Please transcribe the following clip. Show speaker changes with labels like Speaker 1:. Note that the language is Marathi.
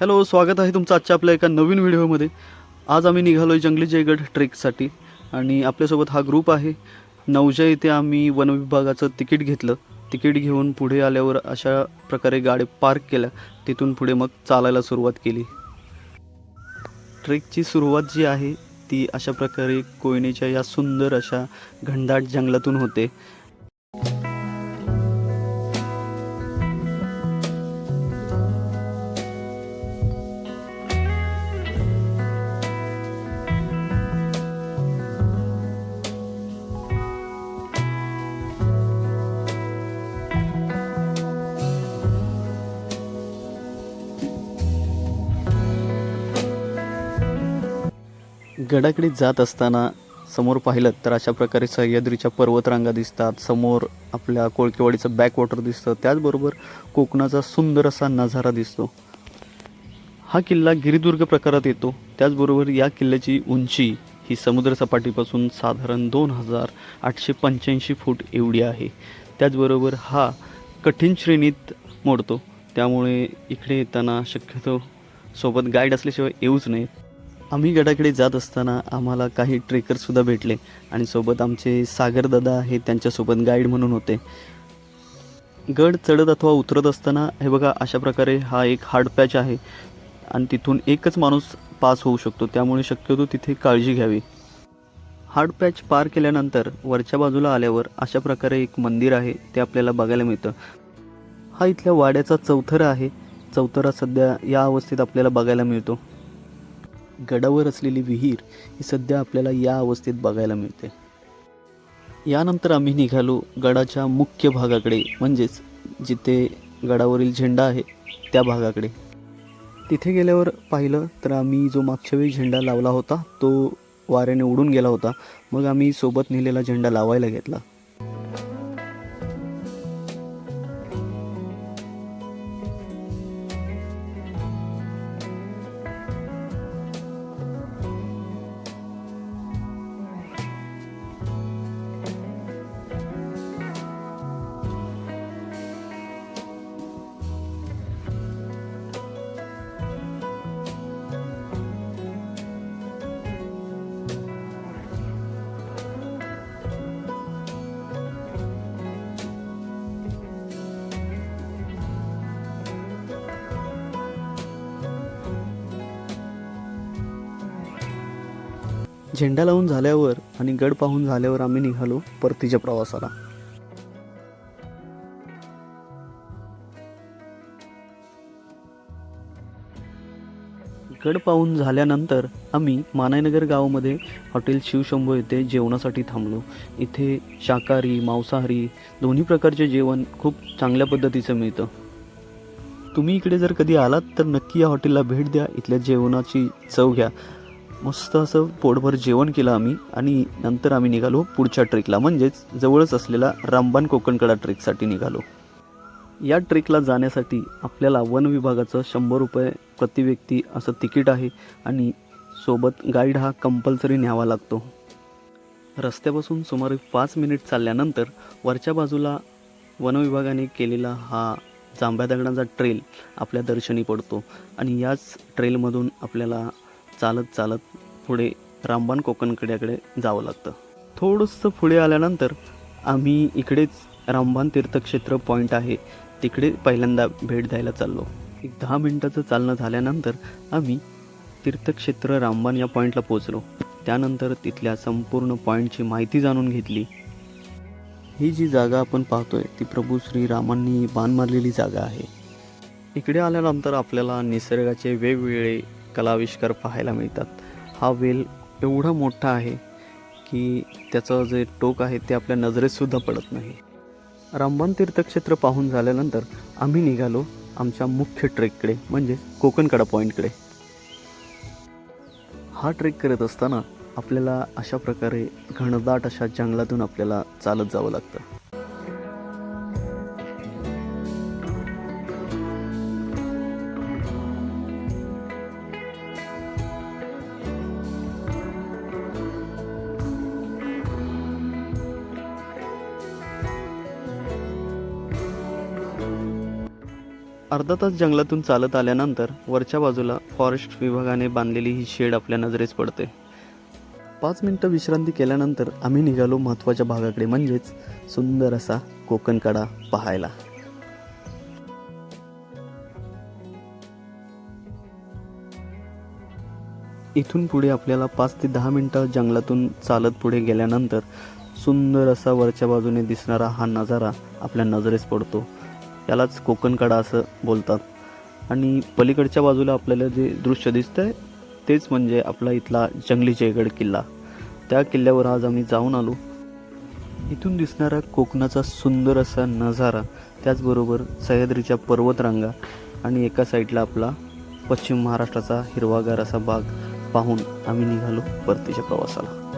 Speaker 1: हॅलो स्वागत आहे तुमचं आजच्या आपल्या एका नवीन व्हिडिओमध्ये. आज आम्ही निघालो आहे जंगली जयगड ट्रेकसाठी आणि आपल्यासोबत हा ग्रुप आहे. नवजा येथे आम्ही वनविभागाचं तिकीट घेतलं. तिकीट घेऊन पुढे आल्यावर अशा प्रकारे गाडी पार्क केल्या. तिथून पुढे मग चालायला सुरुवात केली. ट्रेकची सुरुवात जी आहे ती अशा प्रकारे कोयनेच्या या सुंदर अशा घनदाट जंगलातून होते. गडाकडे जात असताना समोर पाहिलं तर अशा प्रकारे सह्याद्रीच्या पर्वतरांगा दिसतात. समोर आपल्या कोळकेवाडीचं बॅकवॉटर दिसतं. त्याचबरोबर कोकणाचा सुंदर असा नजारा दिसतो. हा किल्ला गिरिदुर्ग प्रकारात येतो. त्याचबरोबर या किल्ल्याची उंची ही समुद्रसपाटीपासून साधारण दोन हजार आठशे पंच्याऐंशी फूट एवढी आहे. त्याचबरोबर हा कठीण श्रेणीत मोडतो. त्यामुळे इकडे येताना शक्यतो सोबत गाईड असल्याशिवाय येऊच नाहीत आम्ही गडाकडे जात असताना आम्हाला काही ट्रेकरसुद्धा भेटले आणि सोबत आमचे सागरदादा हे त्यांच्यासोबत गाईड म्हणून होते. गड चढत अथवा उतरत असताना हे बघा अशा प्रकारे हा एक हार्ड पॅच आहे आणि तिथून एकच माणूस पास होऊ शकतो. त्यामुळे शक्यतो तिथे काळजी घ्यावी. हार्ड पॅच पार केल्यानंतर वरच्या बाजूला आल्यावर अशा प्रकारे एक मंदिर आहे ते आपल्याला बघायला मिळतं. हा इथल्या वाड्याचा चौथरा आहे. चौथरा सध्या या अवस्थेत आपल्याला बघायला मिळतो. गडावर असलेली विहीर ही सध्या आपल्याला या अवस्थेत बघायला मिळते. यानंतर आम्ही निघालो गडाच्या मुख्य भागाकडे म्हणजेच जिथे गडावरील झेंडा आहे त्या भागाकडे. तिथे गेल्यावर पाहिलं तर आम्ही जो मागच्या वेळी झेंडा लावला होता तो वाऱ्याने उडून गेला होता. मग आम्ही सोबत नेलेला झेंडा लावायला घेतला. झेंडा लावून झाल्यावर आणि गड पाहून झाल्यावर आम्ही निघालो परतीच्या प्रवासाला. गड पाहून झाल्यानंतर आम्ही मानायनगर गावामध्ये हॉटेल शिवशंभू येथे जेवणासाठी थांबलो. इथे शाकाहारी मांसाहारी दोन्ही प्रकारचे जेवण खूप चांगल्या पद्धतीचं मिळतं. तुम्ही इकडे जर कधी आलात तर नक्की या हॉटेलला भेट द्या. इथल्या जेवणाची चव घ्या. मस्त असं पोटभर जेवण केलं आम्ही आणि नंतर आम्ही निघालो पुढच्या ट्रेकला. म्हणजेच जवळच असलेला रामबान कोकणकडा ट्रेकसाठी निघालो. या ट्रेकला जाण्यासाठी आपल्याला वन विभागाचं शंभर रुपये प्रतिव्यक्ती असं तिकीट आहे आणि सोबत गाईड हा कंपल्सरी न्यावा लागतो. रस्त्यापासून सुमारे पाच मिनिट चालल्यानंतर वरच्या बाजूला वनविभागाने केलेला हा जांभ्या दगडांचा ट्रेल आपल्या दर्शनी पडतो आणि याच ट्रेलमधून आपल्याला चालत चालत पुढे रामबान कोकणकड्याकडे जावं लागतं. थोडंसं पुढे आल्यानंतर आम्ही इकडेच रामबान तीर्थक्षेत्र पॉईंट आहे तिकडे पहिल्यांदा भेट द्यायला चाललो. एक दहा मिनटाचं चालणं झाल्यानंतर आम्ही तीर्थक्षेत्र रामबान या पॉईंटला पोचलो त्यानंतर तिथल्या संपूर्ण पॉईंटची माहिती जाणून घेतली. ही जी जागा आपण पाहतोय ती प्रभू श्रीरामांनी बाण मारलेली जागा आहे. इकडे आल्यानंतर आपल्याला निसर्गाचे वेगवेगळे कलाविष्कार पाहायला मिळतात. हा वेल एवढा मोठा आहे की त्याचं जे टोक आहे ते आपल्या नजरेतसुद्धा पडत नाही. रामबान तीर्थक्षेत्र पाहून झाल्यानंतर आम्ही निघालो आमच्या मुख्य ट्रेककडे म्हणजेच कोकणकडा पॉईंटकडे हा ट्रेक करत असताना आपल्याला अशा प्रकारे घनदाट अशा जंगलातून आपल्याला चालत जावं लागतं. अर्धा तास जंगलातून चालत आल्यानंतर वरच्या बाजूला फॉरेस्ट विभागाने बांधलेली ही शेड आपल्या नजरेस पडते. पाच मिनटं विश्रांती केल्यानंतर आम्ही निघालो महत्त्वाच्या भागाकडे म्हणजेच सुंदर असा कोकणकडा पाहायला. इथून पुढे आपल्याला पाच ते दहा मिनटं जंगलातून चालत पुढे गेल्यानंतर सुंदर असा वरच्या बाजूने दिसणारा हा नजारा आपल्या नजरेस पडतो. यालाच कोकणकडा असं बोलतात. आणि पलीकडच्या बाजूला आपल्याला जे दृश्य दिसतंय तेच म्हणजे आपला इथला जंगली जयगड किल्ला. त्या किल्ल्यावर आज आम्ही जाऊन आलो. इथून दिसणारा कोकणाचा सुंदर असा नजारा त्याचबरोबर सह्याद्रीच्या पर्वतरांगा आणि एका साईडला आपला पश्चिम महाराष्ट्राचा हिरवागार असा बाग पाहून आम्ही निघालो परतीच्या प्रवासाला.